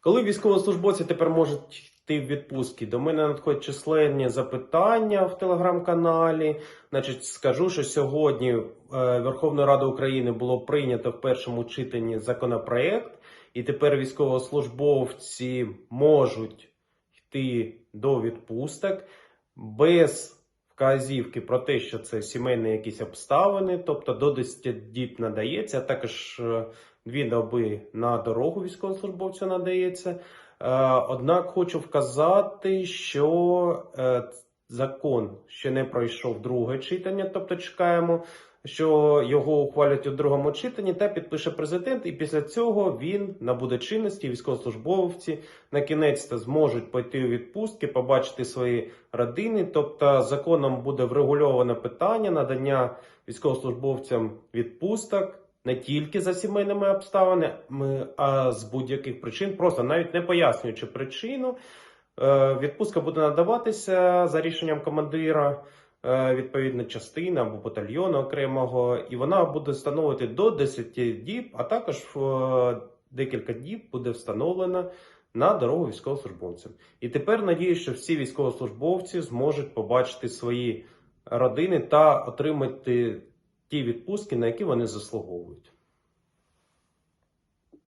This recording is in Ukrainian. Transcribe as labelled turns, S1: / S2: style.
S1: Коли військовослужбовці тепер можуть йти в відпустки? До мене надходять численні запитання в телеграм-каналі. Значить, скажу, що сьогодні е, Верховною Радою України було прийнято в першому читанні законопроект, і тепер військовослужбовці можуть йти до відпусток без вказівки про те, що це сімейні якісь обставини, тобто до 10 діб надається, а також е, дві доби на дорогу військовослужбовцю надається. Е, Однак хочу вказати, що е, закон ще не пройшов друге читання, тобто чекаємо, що його ухвалять у другому читанні та підпише президент, і після цього він набуде чинності. Військовослужбовці на кінець зможуть пойти у відпустки, побачити свої родини. Тобто законом буде врегульоване питання надання військовослужбовцям відпусток не тільки за сімейними обставинами, а з будь-яких причин, просто навіть не пояснюючи причину. Е, Відпустка буде надаватися за рішенням командира е, відповідна частина або батальйону окремого, і вона буде встановити до 10 діб, а також е, декілька діб буде встановлена на дорогу військовослужбовцям. І тепер надіюсь, що всі військовослужбовці зможуть побачити свої родини та отримати ті відпустки, на які вони заслуговують.